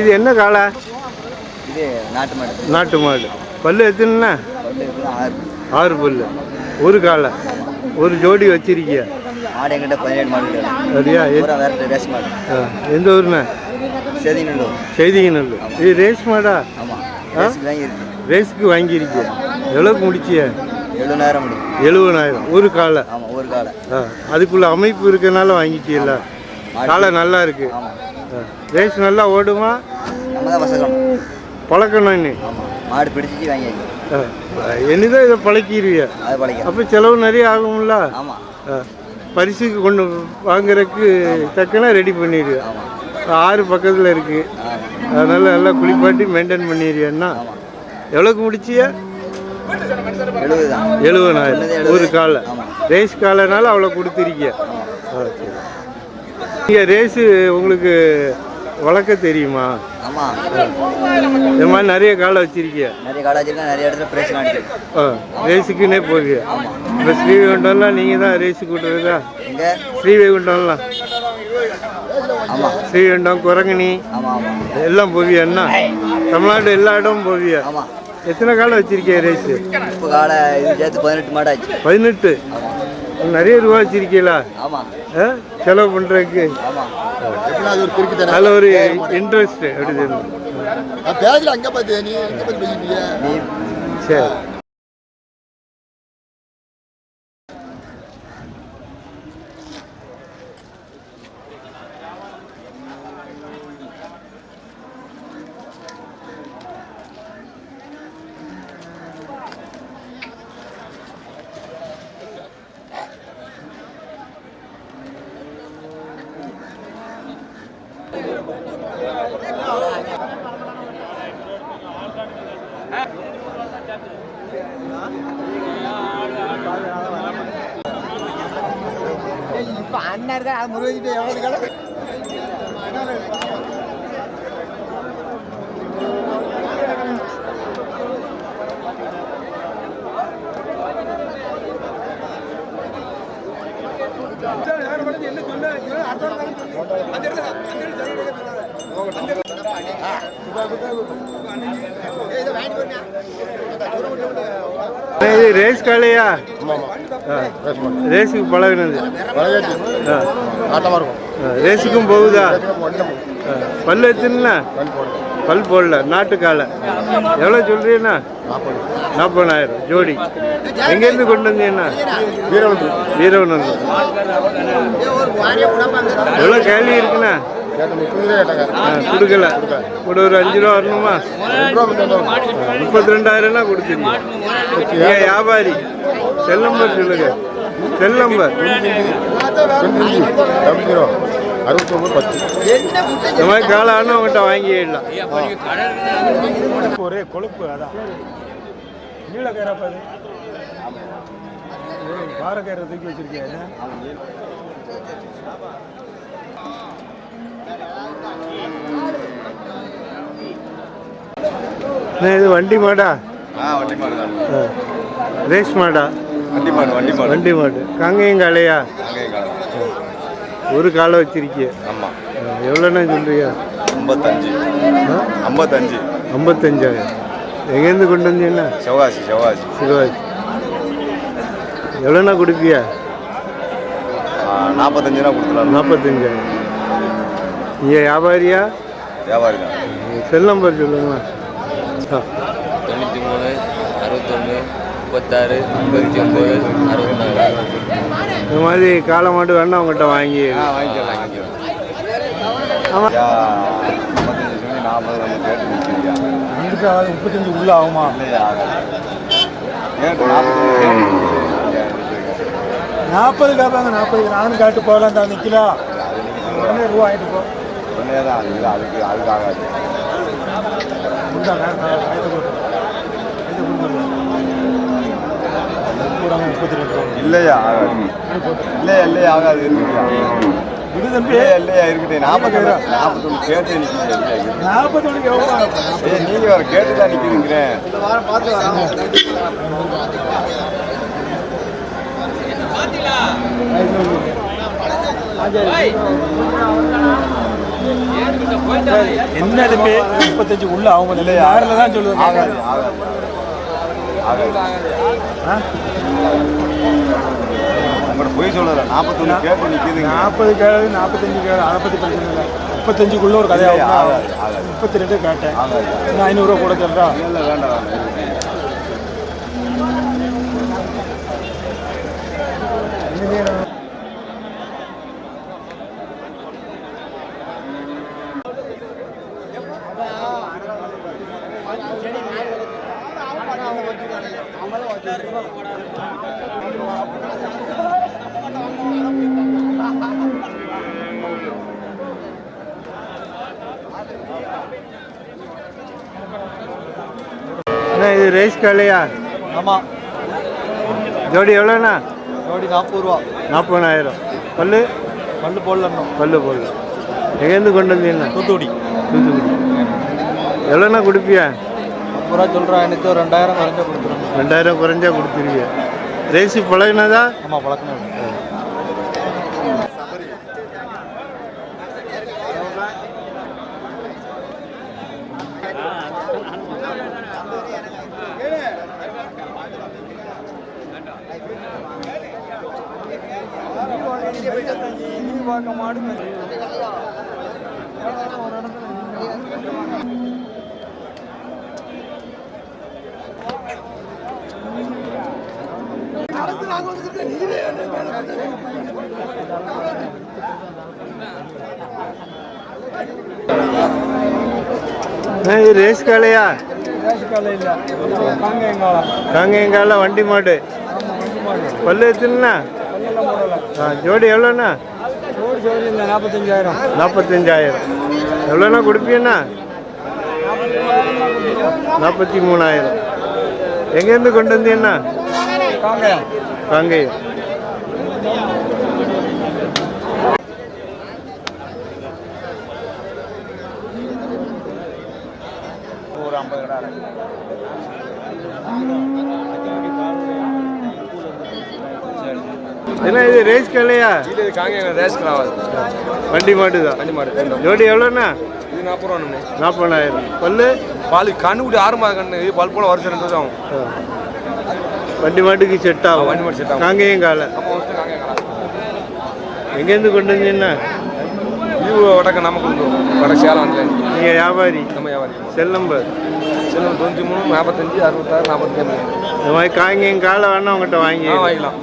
இது என்ன காளை? இது நாட்டு மாடு. நாட்டு மாடு. பல்லு எத்தனைண்ணா? ஆறு. பல்லு. ஒரு காளை. ஒரு ஜோடி வச்சிருக்கிய. எங்கிட்ட பதினேழு மாடு வேற ரேஸ் ஆ, எந்த ஊருண்ணா? செய்திங்கநல்லூர் இது ரேஸ் மாடா? ஆமாம் ரேஸுக்கு வாங்கியிருக்கிய. எவ்வளோக்கு முடிச்சிய? எழுபதாயிரம் எழுபதாயிரம் ஒரு காளை. ஆமாம் ஒரு காலை ஆ, அதுக்குள்ள அமைப்பு இருக்கனால வாங்கிட்டியல்ல காளை நல்லா இருக்கு. ரேஸ் நல்லா ஓடுமா? பழக்கணும் ஆமாம் மாடு பிடிச்சி வாங்கி என்னதான் இதை பழக்கிடுவிய? அப்போ செலவு நிறைய ஆகும்ல? பரிசுக்கு கொண்டு வாங்குறதுக்கு தக்கன ரெடி பண்ணிடுவிய ஆமாம் ஆறு பக்கத்தில் இருக்கு. அதனால நல்லா குளிப்பாட்டி மெயின்டைன் ஆமாம் எவ்வளோக்கு முடிச்சிய? எழுபதாயிரம் ஒரு காலை. ரேஸ் காலைனால அவ்வளோ கொடுத்துருக்கிய? சரி. நீங்கள் ரேஸு உங்களுக்கு வளர்க்க தெரியுமா? ஆமாம் இந்த மாதிரி நிறைய காலை வச்சிருக்கிய? நிறைய காலேஜ் இருக்கா நிறைய இடத்துல பிரைஸ் காணிக்கு ஆ ரேஸுக்குன்னே போகுது. இப்போ ஸ்ரீவைகுண்டம்லாம் நீங்கள் தான் ரேஸு கூட்டுறதா? ஸ்ரீவைகுண்டம்லாம். ஆமாம் ஸ்ரீவைகுண்டம் குரங்கணி எல்லாம் போவியா என்ன? தமிழ்நாடு எல்லா இடமும் போவியா? எத்தனை காலம் வச்சிருக்கிய ரேஸு இப்போ காலை சேர்த்து பதினெட்டு மாடு ஆச்சு. பதினெட்டு. நிறைய ரூபா வச்சிருக்கீங்களா? செலவு பண்ணுறதுக்கு ஆமாம் அது ஒரு அதில் இன்ட்ரெஸ்ட் அப்படி தெரியும் நான் பேசல அங்கே பார்த்து நீ எங்கே பார்த்து பேசிட்டீங்க நீ சரி இப்போ அண்ணா இருக்கா முருகிட்டு எவ்வளோ கிடக்கு இது ரேஸ் காலையா ஆ. ரேஸுக்கு பழகுனது. ரேஸுக்கும் போகுதா. பல்லு எத்துனா பல் போடல. நாட்டு காலை எவ்வளோ சொல்றீங்கண்ணா நாற்பதாயிரம் ஜோடி. எங்கேருந்து கொண்டு வந்தீங்கண்ணா வீரவன் வீரவனூர் எவ்வளோ கேள்வி இருக்குண்ணா? கொடுக்கல. கூட ஒரு அஞ்சு ரூபா வரணுமா? முப்பத்தி ரெண்டாயிரம்னா கொடுத்துருங்க. வியாபாரி. செல் நம்பர் சொல்லுங்க செல் நம்பர் அறுபத்தொம்பது பத்து இந்த மாதிரி காலம் உங்கள்கிட்ட வாங்கிடலாம். ஒரே கொழுப்பு அதான். நீலக்கயிறா பாரு பாறைக்கயிறை தூக்கி? அண்ணா, இது வண்டி மாடா? ஆ வண்டி மாடு தான் ஆ. ரேஸ் மாடா? வண்டி மாடு காங்கேயம் அங்கே ஒரு காலை வச்சிருக்கிய. ஆமாம் எவ்வளோண்ணா சொல்றியா ஐம்பத்தஞ்சு? ஐம்பத்தஞ்சு. ஐம்பத்தஞ்சாயிரம். எங்கேருந்து கொண்டு வந்தீங்கன்னா செவ்வாசி செவ்வாசி. சிவாஜி எவ்வளோண்ணா கொடுப்பியா? நாற்பத்தஞ்சு ரூபா கொடுத்துலாம் நாற்பத்தஞ்சாயிரம் நீங்கள் வியாபாரியா? வியாபாரி தான் செல் நம்பர் சொல்லுங்களா ஆ. தொண்ணூற்றி மூணு அறுபத்தொன்று முப்பத்தாறு முப்பத்தி ஒம்பது அறுபத்தி நாலு இந்த மாதிரி காளை மாடு வேணா உங்கள்கிட்ட வாங்கி ஆ வாங்கிக்கலாம் வாங்கிக்கலாம். ஆமாம் நாற்பது நம்ம கேட்டு அதாவது முப்பத்தஞ்சு உள்ள ஆகுமா? நாற்பது கேட்பாங்க நாற்பது. நானும் கேட்டு போகலாம் தான் நிற்கலா உடனே ரூபா வாங்கிட்டு போ. ஒன்றே தான் அது அதுக்கு அதுக்கு ஆகாது முந்தா இல்லையா? இல்லையா இல்லையா ஆகாது இல்லையா இல்லையா இருக்கட்டும் நாற்பது நாற்பத்தொன்று கேட்டு நிற்கிறேன் நாற்பத்தொன்னுக்கு எவ்வளோ ஏய் நீங்க வர கேட்டு தான் நிற்கிறேங்கிறேன் என்ன முப்பத்தஞ்சு உள்ள அவங்க இல்லையா? யாரில் தான் சொல்லுவாங்க ஆகாது ஆகாது ஆகாது ஆ? உங்கள்கிட்ட போய் சொல்லல. நாற்பத்தொன்று கேட்டு நிற்கிதுங்க நாற்பது கேளு நாற்பத்தஞ்சு கேளு அதை பற்றி பிரச்சனை இல்லை முப்பத்தஞ்சுக்குள்ள ஒரு கதையாக. முப்பத்தி ரெண்டு கேட்டேன். இன்னும் ஐநூறுரூவா கூட சொல்கிறா இல்லை வேண்டாம் வேண்டாம். இது ரேஸ் காலையா ஆமாம் ஜோடி எவ்வளோண்ணா? ஜோடி நாற்பது ரூபா. நாற்பதாயிரம். பல்லு? பல்லு போடலாம் பல்லு போடல. எங்கேருந்து கொண்டு வந்தீங்கண்ணா? தூத்துக்குடி. தூத்துக்குடி. எவ்வளோண்ணா கொடுப்பியா? ஐம்பது ரூபா சொல்கிறேன் எனக்கு ஒரு ரெண்டாயிரம் குறைஞ்ச கொடுத்துருங்க. ரெண்டாயிரம் குறைஞ்சா கொடுத்துருவியா. ரேஸு பழகினதா? ஆமாம் பழக்கம் அண்ணா இது ரேஸ் காலையா? காங்கேயங்கால? வண்டி மாடு. பல்லு ஆ ஜோடி எவ்வளோண்ணா? நாற்பத்தஞ்சாயிரம் நாற்பத்தஞ்சாயிரம் எவ்வளோண்ணா கொடுப்பீண்ணா நாற்பத்தி மூணாயிரம். எங்கேருந்து கொண்டு வந்தீங்கண்ணா? காங்கேயம் காங்கேயம் ஒரு ஐம்பது கடை என்ன இது ரேஸ் காலையா இது காங்க ரேஸ்க்கு ஆகாது வண்டி மாடு தான். வண்டி மாடு ஜோடி எவ்வளோண்ணா? இது நாற்பது ரூபாண்ணே. நாற்பதாயிரம். பல்லு? பால் கண்ணுக்குடி ஆறு மாதம் கண்ணு இது பல் போல வருஷம் ரெண்டு ஆகும். வண்டி மாட்டுக்கு செட் ஆகும். வண்டி மாடு செட் ஆகும். காங்கேயம் காலை எங்கேருந்து கொண்டு வந்தீங்கண்ணா? இது வடக்க நம்ம கொண்டு வட சேலம் வந்து நீங்கள் வியாபாரி. நம்ம வியாபாரி. செல் நம்பர் செல்வம் தொண்ணூற்றி மூணு நாற்பத்தஞ்சு அறுபத்தாறு நாற்பத்தஞ்சு இந்த மாதிரி காங்கேயம் காலை வேணா உங்கள்கிட்ட வாங்கி வாங்கிக்கலாம்.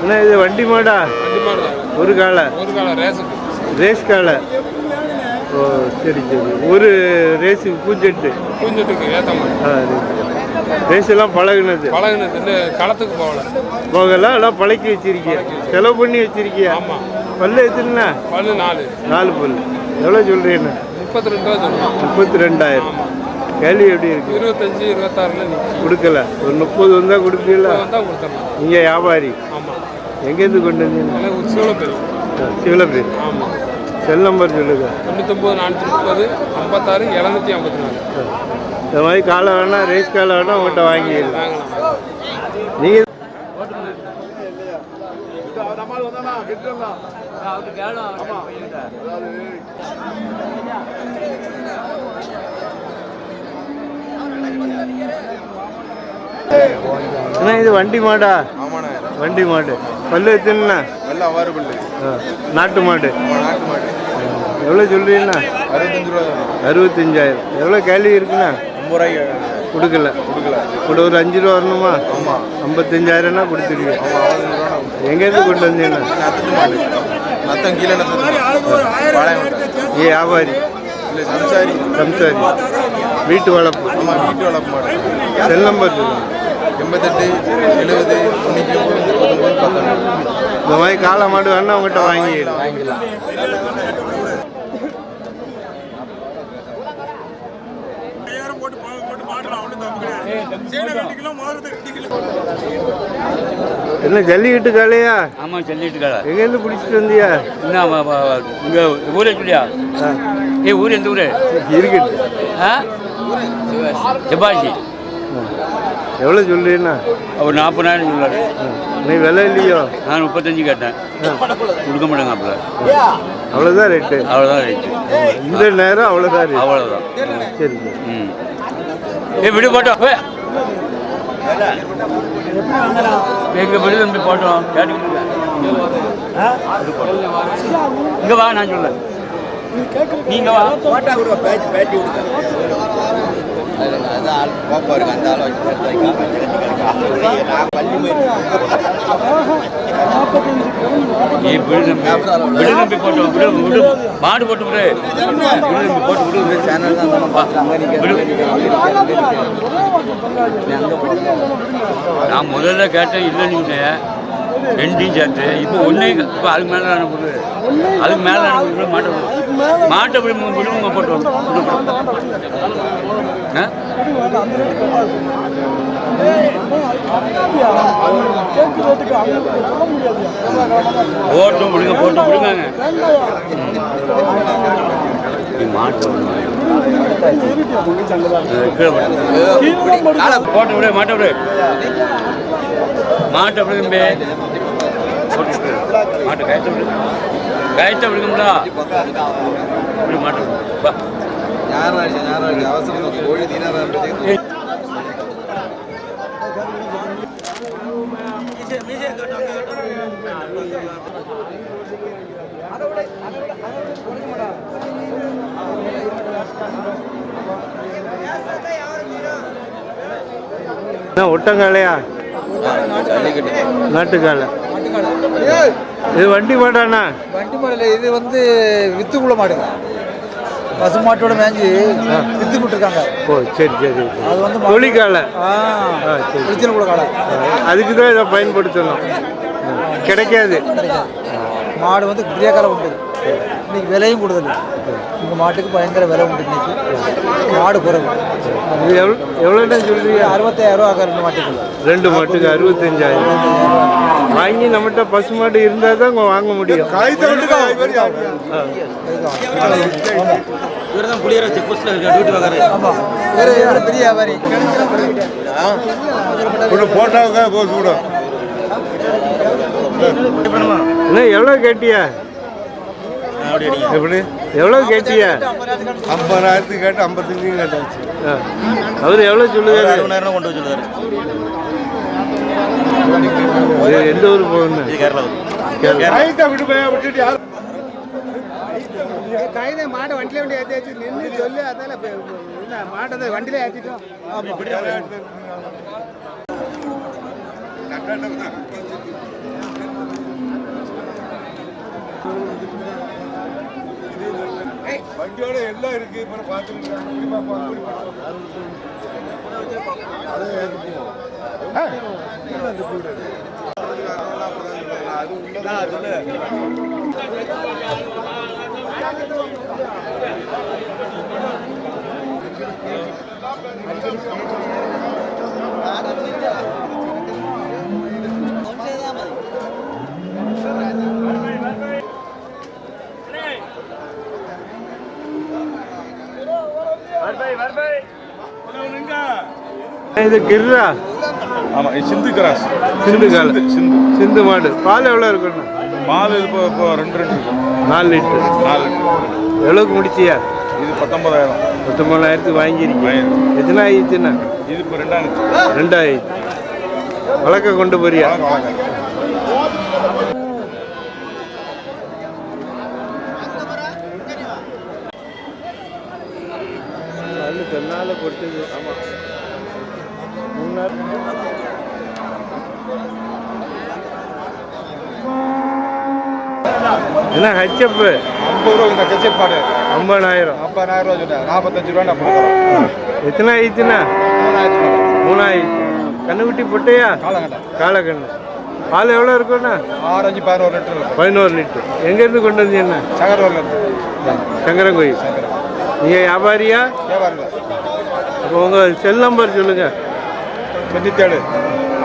அண்ணா இது வண்டி மாடா? ஒரு காலை. ரேஸுக்கு. ரேஸ் காலை. ஓ சரி சரி. ஒரு ரேஸு பூஞ்செட்டு. கொஞ்சத்துக்கு ஏற்ற மாதிரி. ஆ ரேஸ் எல்லாம் பழகுனது. பழகுனது. இந்த களத்துக்கு போகல. போகலாம் எல்லாம் பழக்கி வச்சிருக்கிய? செலவு பண்ணி வச்சிருக்கியா? ஆமாம் பல்லு எத்தனைண்ணா? பல்லு நாலு. நாலு பல்லு. எவ்வளோ சொல்கிறீங்கண்ணா முப்பத்தி ரெண்டு ரூபா முப்பத்தி ரெண்டாயிரம் கேள்வி எப்படி இருக்கு? இருபத்தஞ்சு இருபத்தாறுல கொடுக்கல. ஒரு முப்பது வந்தால் கொடுப்பீங்களா? வந்தால் கொடுத்துடலாம். நீங்கள் வியாபாரி. ஆமாம் எங்கேருந்து கொண்டு வந்தீங்க? எனக்கு ஒரு சீவல பேர் சிவலப்பேர் ஆமாம் செல் நம்பர் சொல்லுங்க. தொண்ணூத்தொம்பது நானூற்றி முப்பது ஐம்பத்தாறு எழுநூற்றி ஐம்பத்தி நாலு. இந்த மாதிரி காலை வேணா ரேஸ் காலை வேணா உங்கள்கிட்ட வாங்கிடலாம். நீங்கள் அண்ணா இது வண்டி மாடா? வண்டி மாடு. பல்லு ஆ, நாட்டு மாடு. எவ்வளோ சொல்றீங்கண்ணா? அறுபத்தஞ்சாயிரம். எவ்வளோ கேள்வி இருக்குண்ணா? ஐம்பது ரூபாய்க்கு கொடுக்கல. கொடுக்கல. கூட ஒரு அஞ்சு ரூபா வரணுமா? ஆமாம் ஐம்பத்தஞ்சாயிரம்னா கொடுத்துருவீங்க எங்கேருந்து கொண்டு வந்தீங்கன்னா நத்தம் கீழே ஏ வியாபாரி சம்சாரி சம்சாரி வீட்டு வளர்ப்பு. ஆமாம் வீட்டு வளர்ப்பு மாடு. செல் நம்பர் எண்பத்தெட்டு எழுபது தொண்ணூற்றி ஒம்பது இந்த மாதிரி காளை மாடு வேணா உங்கள்கிட்ட வாங்கிடலாம் வாங்கிக்கலாம். என்ன ஜல்லிக்கட்டு காளையா ஆமாம் சொல்லிட்டு கடை எங்கேருந்து பிடிச்சிட்டு வந்தியா? என்ன இங்கே ஊரே சொல்லியா? ஏ ஊர் எந்த ஊர்? இருக்கட்டு ஆ? செபாஷி எவ்வளோ சொல்றீண்ணா அவர் நாற்பதாயிரம் சொல்லாரு நீ விலை இல்லையோ? நான் முப்பத்தஞ்சு கேட்டேன். கொடுக்க மாட்டேங்க அப்பல அவ்வளோதான் ரேட்டு. அவ்வளோதான் ரேட்டு. இந்த நேரம் அவ்வளோதான் அவ்வளோதான். சரி ம். ஏ விடு போட்டோம் வே. எங்க விடு தம்பி போட்டோம். கேட்டுக்கிட்டு இங்க வா நான் சொல்ல நீங்க வா. நீ விடு தம்பி விடு தம்பி போட்டோம் விடு விடு மாடு போட்டு விடு. விடு தம்பி போட்டு விடு. சேனல் தான் நம்ம பார்க்குறாங்க நான் முதல்ல கேட்டேன் இல்லைன்னு சொன்னேன். ரெண்டையும் சேர்த்து. இப்போ ஒன்றே இப்போ அதுக்கு மேலே அனுப்புது அதுக்கு மேலே அனுப்புது மாட்டை விடு. மாட்டை விடு விடுங்க போட்டு? போட்டும் விடுங்க போட்டு விடுங்க மாட்டை விடு. மாட்டை விடு மாட்டை. மாட்டை கயத்த கயத்த விடுங்கம்ல விடு மாட்டை விடு. வா ഞായറാഴ്ച ഞായറാഴ്ച അവസരം നോക്കി കോഴി തീരാറാകുമ്പോഴത്തേക്ക് என்ன ஒட்டங்காளையா நாட்டுக்காலை இது வண்டி மாடாண்ணா வண்டி மாடல இது வந்து வித்துக்குள்ள மாடுங்க பசு மாட்டோட மேஞ்சி வித்து விட்டுருக்காங்க ஓ சரி சரி அது வந்து தொழிற்காலை ஆ ஆ சரி. ஒரிஜினல் கூட காடை அதுக்கு தான் இதை பயன்படுத்தணும். கிடைக்காது. மாடு வந்து பெரிய காலம் உண்டு. இன்னைக்கு விலையும் கூடுதல். இந்த மாட்டுக்கு பயங்கர விலை உண்டு இன்னைக்கு. மாடு குறைவு. எவ்வளோ எவ்வளோண்ணா சொல்றீங்க? அறுபத்தாயிரம் ரூபா ஆகும் ரெண்டு மாட்டுக்கு. ரெண்டு மாட்டுக்கு அறுபத்தஞ்சாயிரம். வாங்கி நம்மகிட்ட பசு மாடு இருந்தால் தான் வாங்க முடியும். ஆமா. வேற வேற பெரிய வியாபாரி. என்ன எவ்வளோ கேட்டியா? எப்படி? எவ்வளோ கேட்டியா? ஐம்பதாயிரத்துக்கு கேட்டு ஐம்பத்தஞ்சு கேட்டாச்சு. ஆ. அவர் எவ்வளோ சொல்லுவாரு? கொண்டு இது எந்த ஊர் போகணும் கைதை மாடை வண்டியில வண்டி ஏற்றி நின்று சொல்லி அதால மாட்டை வண்டியில ஏற்றிட்டோம் வண்டியோட எல்லாம் இருக்கு இப்போ இது கிர்ரா. ஆமாம் சிந்து கிராஸ். சிந்து காலை சிந்து சிந்து. மாடு. பால் எவ்வளோ இருக்கணும் பால் இப்போ இப்போ ரெண்டு ரெண்டு இருக்கும் நாலு லிட்டர். நாலு லிட்டர். எவ்வளோக்கு முடிச்சியா? இது பத்தொன்பதாயிரம். பத்தொம்பதாயிரத்துக்கு வாங்கியிருக்கேன். எத்தனை ஆயிடுச்சுண்ணா இது இப்போ ரெண்டாயிரத்து. ரெண்டாயிரத்து. வழக்க கொண்டு போறியா? தென்னால கொட்டுது ஆமாம் என்ன ஹெச்எப்பு ஐம்பது ரூபா இந்த கச்சப்பாடு ஐம்பதாயிரம். ஐம்பதாயிரம் ரூபா சொன்னேன். நாற்பத்தஞ்சு ரூபா நான் கொடுக்குறேன். எத்தனை ஆயிடுச்சுண்ணா மூணாயிரத்தி மூணாயிடுச்சு கண்ணுக்குட்டி பொட்டையா? காலங்கட்டை காலக்கண்ணு. பால் எவ்வளோ இருக்குண்ணா ஆறு அஞ்சு பதினோரு லிட்டர் பதினோரு லிட்டர். எங்கேருந்து கொண்டு வந்தீங்கண்ணா இருந்து சங்கரங்கோயில். நீங்கள் வியாபாரியா? வியாபாரம் அப்போ உங்கள் செல் நம்பர் சொல்லுங்கள் தொண்ணூற்றேழு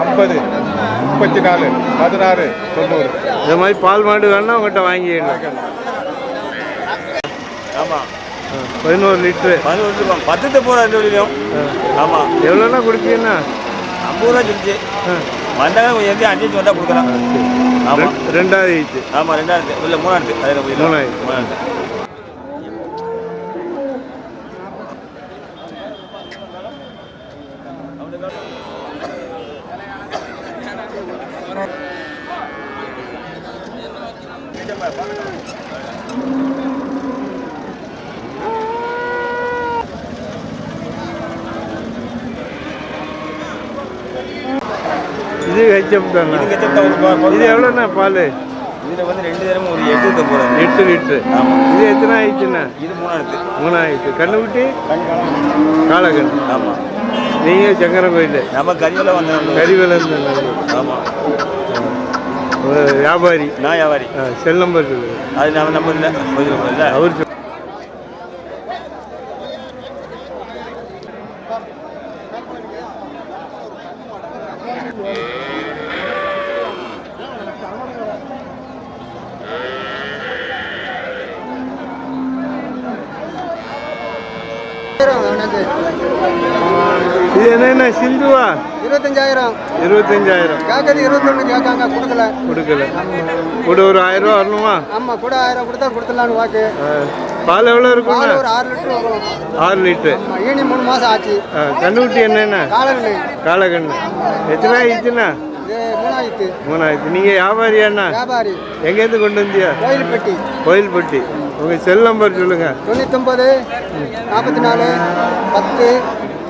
ஐம்பது முப்பத்தி நாலு பதினாறு தொண்ணூறு. இந்த மாதிரி பால் மாடு வேணா உங்கள்கிட்ட வாங்கிடணும் ஆமாம் பதினோரு லிட்ரு. பதினொன்று ரூபா பத்துட்டு போகிற ரெண்டு வழியிலும் ஆமாம் எவ்வளோண்ணா கொடுப்பீங்கண்ணா ஐம்பது ரூபா சொல்லிச்சு. வந்தாங்க கொஞ்சம் எந்த அஞ்சு வந்தால் கொடுக்குறேன் ஆமாம் ரெண்டு- ரெண்டாவது ஆயிடுச்சு ஆமாம் ரெண்டாயிரத்து. இல்லை மூணாயிரத்து. அதில் மூணாயிரத்து. மூணாயிரத்து. இது ஹெச்எப் தானே இது எவ்வளோண்ணா பால்? இதில் வந்து ரெண்டு தரமும் ஒரு எட்டு தான் போகிறேன் எட்டு லிட்ரு. இது எத்தனை ஆயிடுச்சுண்ணா? இது மூணாயிரத்து மூணாயிடுச்சு. கண்ணுக்குட்டி? காலக்கண்ணு. ஆமாம் நீங்கள் சங்கரங்கோயில் நம்ம கறிவெல்லாம் வந்தோம் கறிவேலன் ஆமாம் வியாபாரி. நான் வியாபாரி. செல் நம்பர் அது நம்ம நம்பர் இல்லை பதில் இல்லை அவர் இது என்னென்ன சிந்துவா? இருபத்தஞ்சாயிரம். இருபத்தஞ்சாயிரம். கேட்கறது இருபத்தொன்று கேட்காங்க கொடுக்கல. கொடுக்கல. கூட ஒரு ஆயிரம் ரூபா வரணுமா? ஆமாம் கூட ஆயிரம் கொடுத்தா கொடுத்துடலான்னு வாக்கு. பால் எவ்வளோ இருக்குண்ணா பால் ஒரு ஆறு லிட்டர் வரும் ஆறு லிட்டரு. ஈனி மூணு மாதம் ஆச்சு. கண்ணுக்குட்டி என்னென்ன? காலங்கண்ணு காலக்கண்ணு எத்தனை ஆயிடுச்சுண்ணா மூணாயிரத்து மூணாயிரத்து நீங்கள் வியாபாரியாண்ணா வியாபாரி. எங்கேருந்து கொண்டு வந்தியா? கோயில்பட்டி. கோயில்பட்டி. உங்கள் செல் நம்பர் சொல்லுங்கள் தொண்ணூத்தொம்பது நாற்பத்தி நாலு பத்து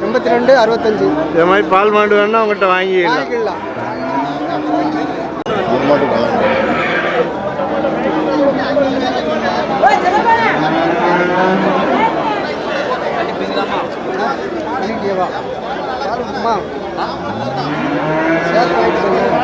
எண்பத்தி ரெண்டு அறுபத்தஞ்சு. இது மாதிரி பால் மாடு வேணா உங்கள்கிட்ட வாங்கிக்கலாம். சேர்த்து